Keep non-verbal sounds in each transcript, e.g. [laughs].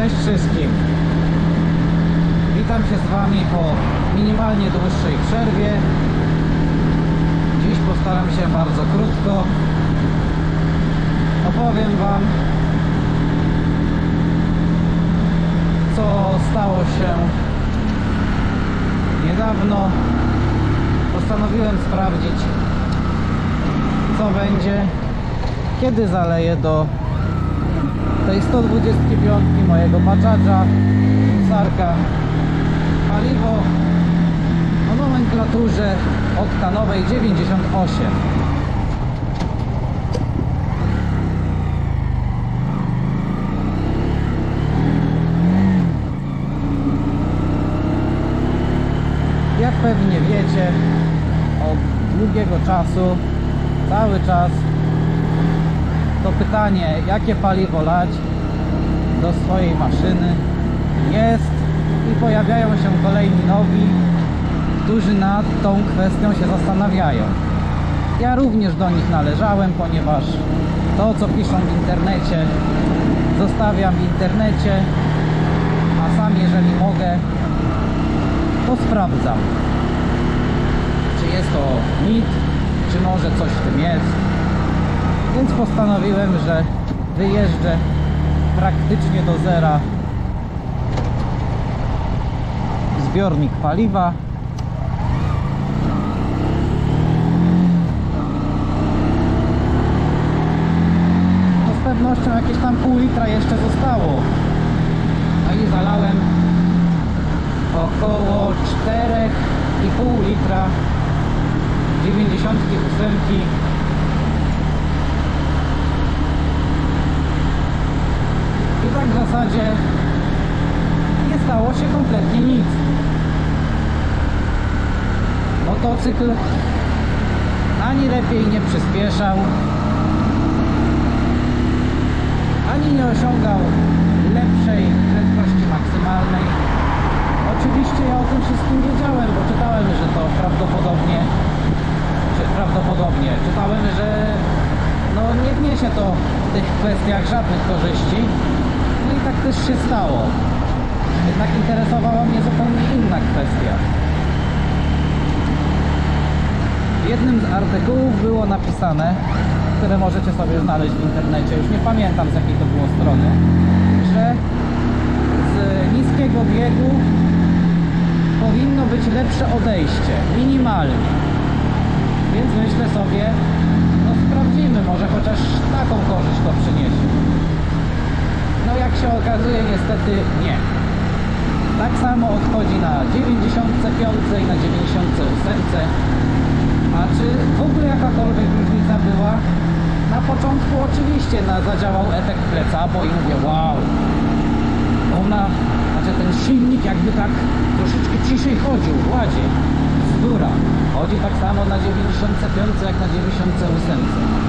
Cześć wszystkim. Witam się z Wami po minimalnie dłuższej przerwie. Dziś postaram się bardzo krótko. Opowiem Wam, co stało się niedawno. Postanowiłem sprawdzić, co będzie, kiedy zaleję do tej 125 mojego Bajadża Sarka paliwo o nomenklaturze oktanowej 98 jak pewnie wiecie od długiego czasu cały czas to pytanie, jakie paliwo lać do swojej maszyny jest i pojawiają się kolejni nowi, którzy nad tą kwestią się zastanawiają. Ja również do nich należałem, ponieważ to, co piszą w internecie, zostawiam w internecie, a sam, jeżeli mogę, to sprawdzam, czy jest to mit, czy może coś w tym jest. Więc postanowiłem, że wyjeżdżę praktycznie do zera zbiornik paliwa. No z pewnością jakieś tam pół litra jeszcze zostało. No i zalałem około 4,5 litra 98 tak w zasadzie nie stało się kompletnie nic. Motocykl ani lepiej nie przyspieszał, ani nie osiągał lepszej prędkości maksymalnej. Oczywiście ja o tym wszystkim wiedziałem, bo czytałem, że to prawdopodobnie, prawdopodobnie, czytałem, że no nie wniesie to w tych kwestiach żadnych korzyści. Tak też się stało. Jednak interesowała mnie zupełnie inna kwestia. W jednym z artykułów było napisane, które możecie sobie znaleźć w internecie, już nie pamiętam z jakiej to było strony, że z niskiego biegu powinno być lepsze odejście, minimalnie. Więc myślę sobie, no sprawdzimy, może chociaż taką korzyść to przyniesie. No jak się okazuje, niestety nie. Tak samo odchodzi na 95 i na 98. A czy w ogóle jakakolwiek różnica była? Na początku oczywiście na, zadziałał efekt pleca, bo i mówię, wow, ona, znaczy ten silnik jakby tak troszeczkę ciszej chodził, gładziej, z góra. Chodzi tak samo na 95 jak na 98.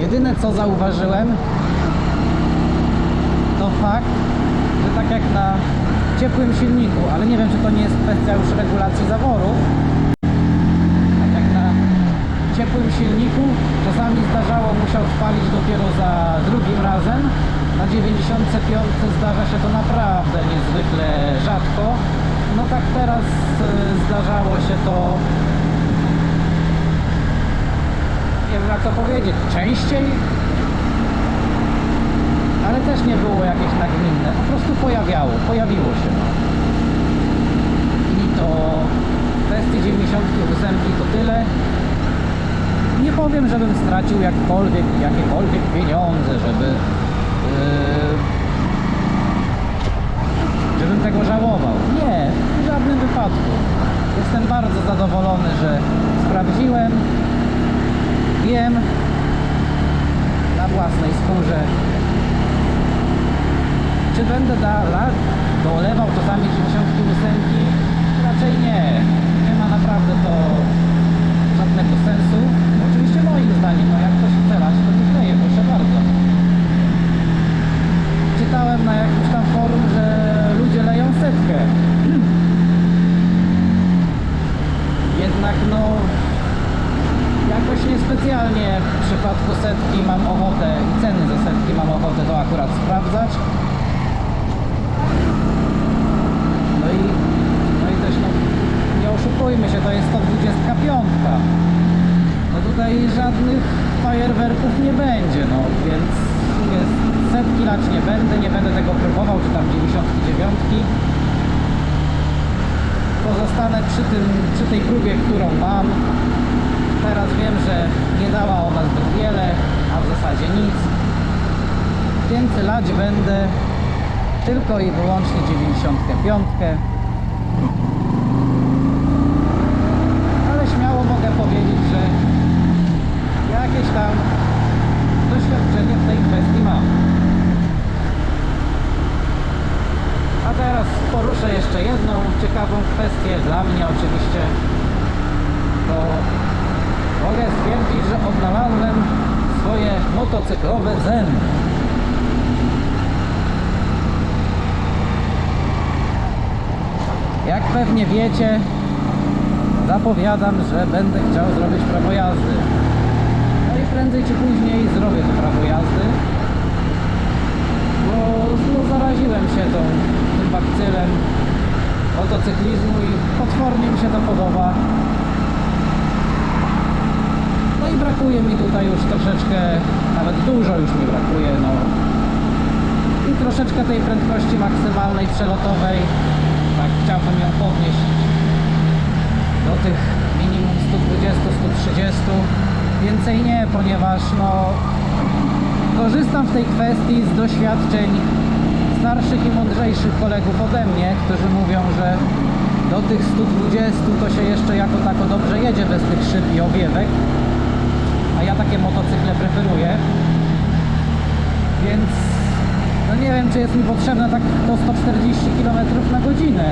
Jedyne co zauważyłem, to fakt, że tak jak na ciepłym silniku, ale nie wiem czy to nie jest kwestia już regulacji zaworu, tak jak na ciepłym silniku czasami zdarzało mu się odpalić dopiero za drugim razem, na 95 zdarza się to naprawdę niezwykle rzadko. No tak teraz e, zdarzało się to nie wiem jak to powiedzieć, częściej ale też nie było jakieś nagminne, po prostu pojawiało, pojawiło się. I to w kwestii 98 to tyle. Nie powiem, żebym stracił jakkolwiek, jakiekolwiek pieniądze, żeby yy, żebym tego żałował. Nie, w żadnym wypadku. Jestem bardzo zadowolony, że sprawdziłem. Wiem na własnej skórze, czy będę da, la, dolewał czasami 98? Raczej nie. Nie ma naprawdę to żadnego sensu. Oczywiście moim zdaniem, no jak ktoś chce lać, to nie kleje, proszę bardzo. Czytałem na jakimś tam forum, że ludzie leją setkę. [clears throat] Jednak no jakoś niespecjalnie w przypadku setki mam ochotę i ceny za setki mam ochotę to akurat sprawdzać. sprawdzać. No i, no i też no, nie oszukujmy się, to jest 125. No tutaj żadnych fajerwerków nie będzie, no więc jest, setki lać nie będę, nie będę tego próbował, czy tam 99. Pozostanę przy, tym, przy tej próbie, którą mam. Teraz wiem, że nie dała ona zbyt wiele, a w zasadzie nic. Więc lać będę tylko i wyłącznie 95. Ale śmiało mogę powiedzieć, że jakieś tam doświadczenie w tej kwestii mam. A teraz poruszę jeszcze jedną ciekawą kwestię, dla mnie oczywiście, to mogę stwierdzić, że odnalazłem swoje motocyklowe zen. Jak pewnie wiecie, zapowiadam, że będę chciał zrobić prawo jazdy. Prędzej czy później zrobię to prawo jazdy, bo no, zaraziłem się tą, tym bakcylem motocyklizmu i potwornie mi się to podoba. No i brakuje mi tutaj już troszeczkę, nawet dużo już mi brakuje, no. I troszeczkę tej prędkości maksymalnej przelotowej, tak chciałbym ją podnieść do tych minimum 120-130 więcej nie, ponieważ no korzystam w tej kwestii z doświadczeń starszych i mądrzejszych kolegów ode mnie, którzy mówią, że do tych 120 to się jeszcze jako tako dobrze jedzie bez tych szyb i owiewek a ja takie motocykle preferuję. Więc no nie wiem czy jest mi potrzebne tak do 140 km na godzinę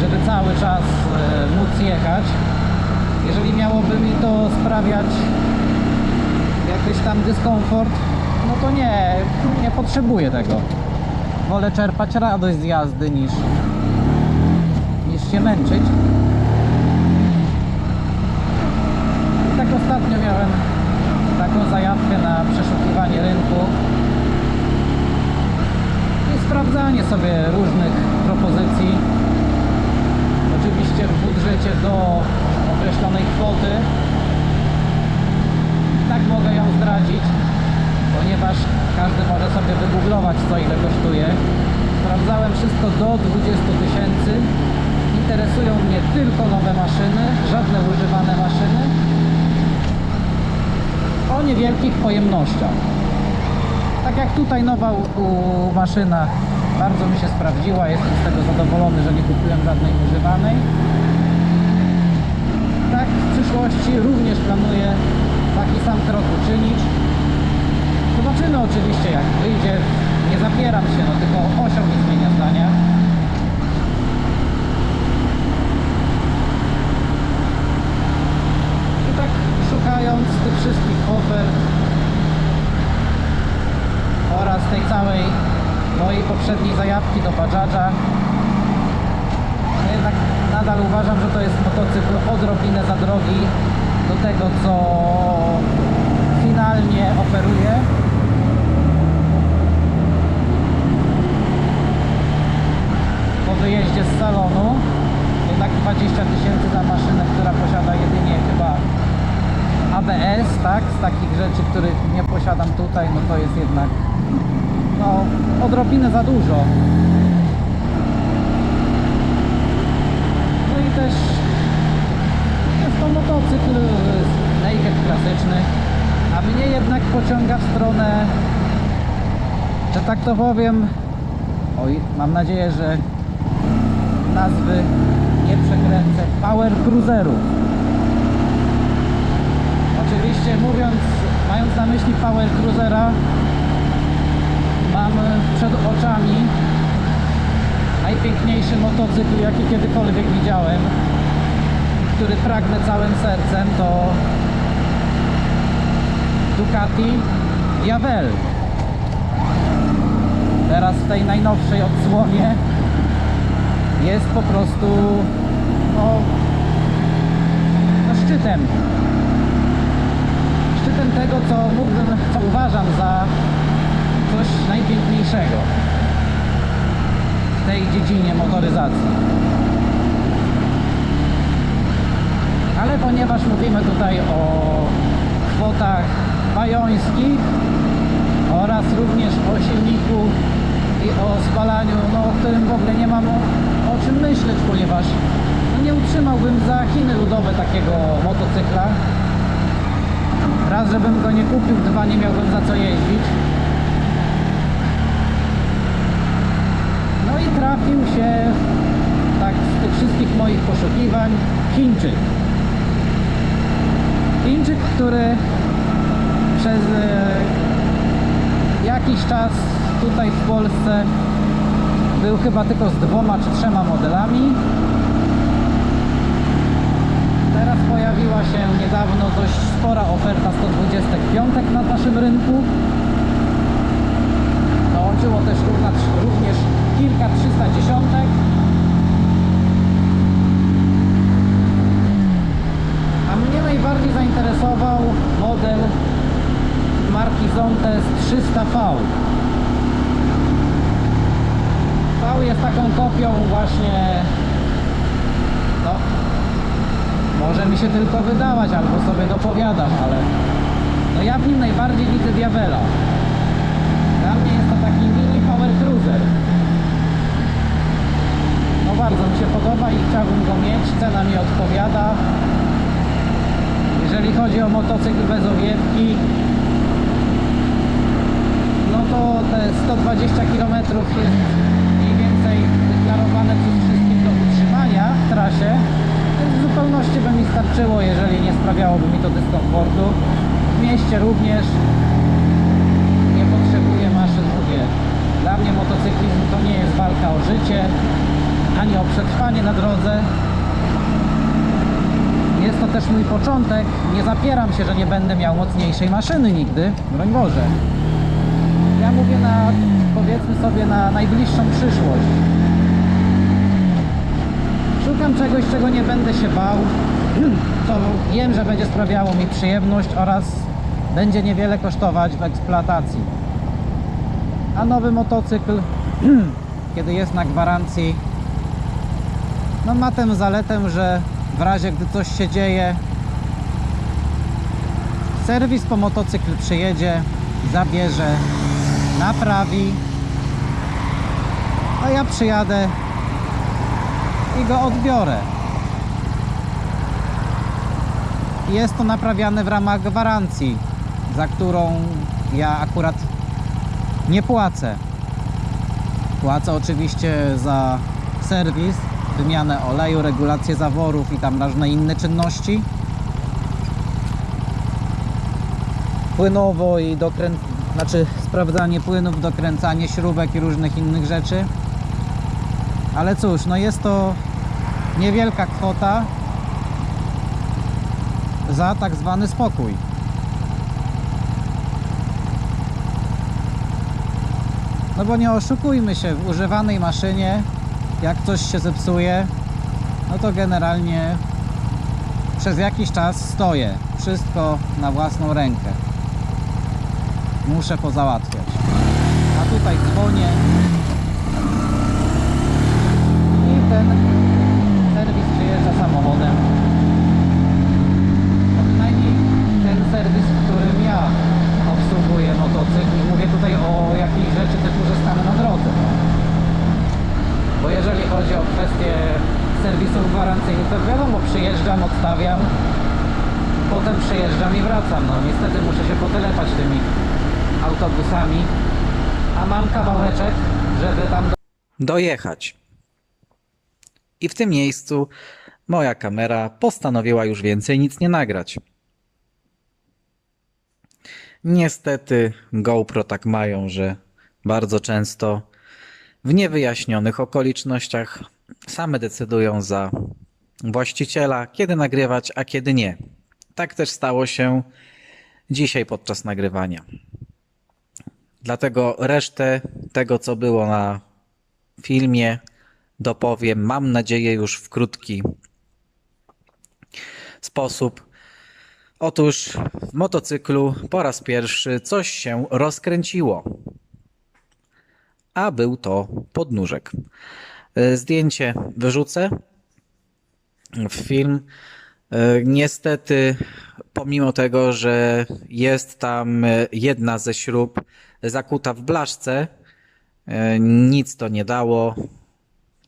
żeby cały czas e, móc jechać. Jeżeli miałoby mi to sprawiać jakiś tam dyskomfort no to nie, nie potrzebuję tego wolę czerpać radość z jazdy niż niż się męczyć i tak ostatnio miałem taką zajawkę na przeszukiwanie rynku i sprawdzanie sobie różnych propozycji. Oczywiście w budżecie do określonej kwoty. Tak mogę ją zdradzić, ponieważ każdy może sobie co ile kosztuje. Sprawdzałem wszystko do 20 tysięcy. Interesują mnie tylko nowe maszyny, żadne używane maszyny o niewielkich pojemnościach. Tak jak tutaj nowa maszyna bardzo mi się sprawdziła, jestem z tego zadowolony, że nie kupiłem żadnej używanej. Tak w przyszłości również planuję taki sam krok uczynić. Zobaczymy oczywiście jak wyjdzie, zapieram się, no tylko osioł nie zmienia zdania. I tak szukając tych wszystkich ofert oraz tej całej mojej poprzedniej zajawki do Bajadża no jednak nadal uważam, że to jest motocykl odrobinę za drogi do tego co finalnie oferuje po salonu jednak 20 tysięcy za maszynę, która posiada jedynie chyba ABS, tak? Z takich rzeczy, których nie posiadam tutaj, no to jest jednak no, odrobinę za dużo. No i też jest to motocykl naked klasyczny, a mnie jednak pociąga w stronę, że tak to powiem, oj, mam nadzieję, że nazwy nie przekręcę, power cruiserów. Oczywiście mówiąc, mając na myśli Power Cruisera mam przed oczami najpiękniejszy motocykl jaki kiedykolwiek widziałem który pragnę całym sercem to Ducati Javel teraz w tej najnowszej odsłonie jest po prostu no, no szczytem szczytem tego, co mógłbym, co uważam za coś najpiękniejszego w tej dziedzinie motoryzacji. Ale ponieważ mówimy tutaj o kwotach bajońskich oraz również o silniku i o spalaniu, no, o którym w ogóle nie mam czym myśleć, ponieważ no, nie utrzymałbym za Chiny ludowe takiego motocykla. Raz, żebym go nie kupił, dwa, nie miałbym za co jeździć. No i trafił się tak z tych wszystkich moich poszukiwań Chińczyk. Chińczyk, który przez e, jakiś czas tutaj w Polsce był chyba tylko z dwoma czy trzema modelami. Teraz pojawiła się niedawno dość spora oferta 125 na naszym rynku. Dołączyło też równa- również kilka 310. A mnie najbardziej zainteresował model marki Zontes 300V. V jest taką kopią właśnie no, może mi się tylko wydawać, albo sobie dopowiadam, ale no ja w nim najbardziej widzę diabela. Dla mnie jest to taki mini power cruiser. No bardzo mi się podoba i chciałbym go mieć, cena mi odpowiada. Jeżeli chodzi o motocykl bez owiewki, no to te 120 km jest mniej więcej deklarowane przez wszystkich do utrzymania w trasie, więc w zupełności by mi starczyło, jeżeli nie sprawiałoby mi to dyskomfortu. W mieście również nie potrzebuję maszyn, mówię. Dla mnie motocyklizm to nie jest walka o życie, ani o przetrwanie na drodze. Jest to też mój początek. Nie zapieram się, że nie będę miał mocniejszej maszyny nigdy. Broń Boże. Ja mówię na, powiedzmy sobie, na najbliższą przyszłość. Szukam czegoś, czego nie będę się bał, [clears throat] co wiem, że będzie sprawiało mi przyjemność oraz będzie niewiele kosztować w eksploatacji. A nowy motocykl, [clears throat] kiedy jest na gwarancji, no ma tę zaletę, że w razie gdy coś się dzieje, serwis po motocykl przyjedzie, zabierze, naprawi, a ja przyjadę i go odbiorę. Jest to naprawiane w ramach gwarancji, za którą ja akurat nie płacę. Płacę oczywiście za serwis, wymianę oleju, regulację zaworów i tam różne inne czynności. Płynowo i dokręt... znaczy sprawdzanie płynów, dokręcanie śrubek i różnych innych rzeczy. Ale cóż, no jest to niewielka kwota za tak zwany spokój. No bo nie oszukujmy się, w używanej maszynie, jak coś się zepsuje, no to generalnie przez jakiś czas stoję. Wszystko na własną rękę. Muszę pozałatwiać. A tutaj dzwonię i ten serwis przyjeżdża samochodem. Przynajmniej ten serwis, którym ja obsługuję motocykl. Mówię tutaj o jakiejś rzeczy typu, że stanę na drodze. Bo jeżeli chodzi o kwestie serwisów gwarancyjnych, to wiadomo, przyjeżdżam, odstawiam, potem przyjeżdżam i wracam. No niestety muszę się potelepać tymi autobusami, a mam kawałeczek, żeby tam dojechać. I w tym miejscu moja kamera postanowiła już więcej nic nie nagrać. Niestety GoPro tak mają, że bardzo często w niewyjaśnionych okolicznościach same decydują za właściciela, kiedy nagrywać, a kiedy nie. Tak też stało się dzisiaj podczas nagrywania. Dlatego resztę tego, co było na filmie, dopowiem, mam nadzieję, już w krótki sposób. Otóż w motocyklu po raz pierwszy coś się rozkręciło. a był to podnóżek. E, Zdjęcie wyrzucę w film. E, Niestety, pomimo tego, że jest tam jedna ze śrub zakuta w blaszce, e, nic to nie dało.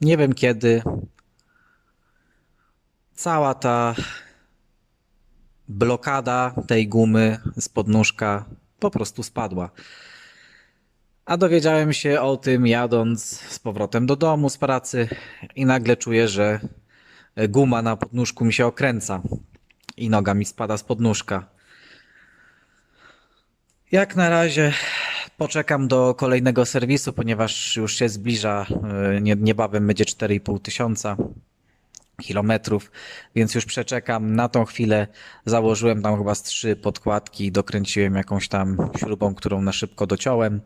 Nie wiem kiedy. Cała ta blokada tej gumy z podnóżka po prostu spadła. A dowiedziałem się o tym jadąc z powrotem do domu z pracy i nagle czuję, że guma na podnóżku mi się okręca i noga mi spada z podnóżka. Jak na razie poczekam do kolejnego serwisu, ponieważ już się zbliża, e, nie- niebawem będzie 4,5 tysiąca kilometrów, więc już przeczekam na tą chwilę. Założyłem tam chyba z trzy podkładki, dokręciłem jakąś tam śrubą, którą na szybko dociąłem.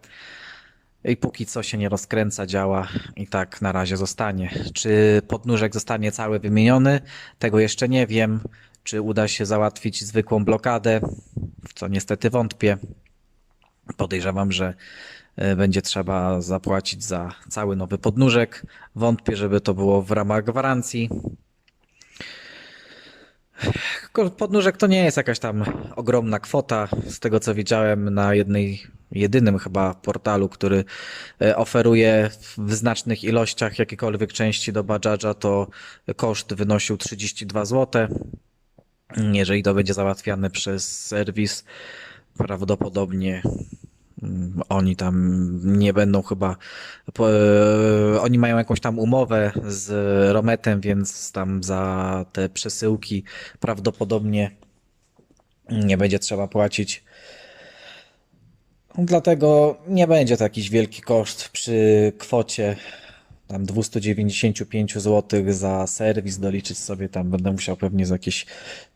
I póki co się nie rozkręca, działa i tak na razie zostanie. Czy podnóżek zostanie cały wymieniony? Tego jeszcze nie wiem. Czy uda się załatwić zwykłą blokadę? W co niestety wątpię. Podejrzewam, że będzie trzeba zapłacić za cały nowy podnóżek. Wątpię, żeby to było w ramach gwarancji. Podnóżek to nie jest jakaś tam ogromna kwota. Z tego co widziałem na jednej, jedynym chyba portalu, który e, oferuje w znacznych ilościach jakiekolwiek części do Bajaj'a, to koszt wynosił 32 zł. Jeżeli to będzie załatwiane przez serwis, prawdopodobnie oni tam nie będą chyba. Po, e, oni mają jakąś tam umowę z Rometem, więc tam za te przesyłki prawdopodobnie nie będzie trzeba płacić. Dlatego nie będzie to jakiś wielki koszt przy kwocie tam 295 zł za serwis doliczyć sobie tam będę musiał pewnie za jakieś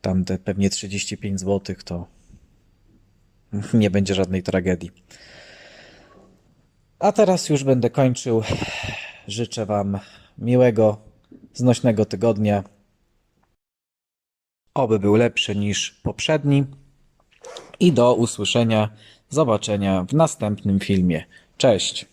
tam te pewnie 35 zł to [laughs] nie będzie żadnej tragedii. A teraz już będę kończył. Życzę Wam miłego, znośnego tygodnia. Oby był lepszy niż poprzedni. I do usłyszenia, zobaczenia w następnym filmie. Cześć!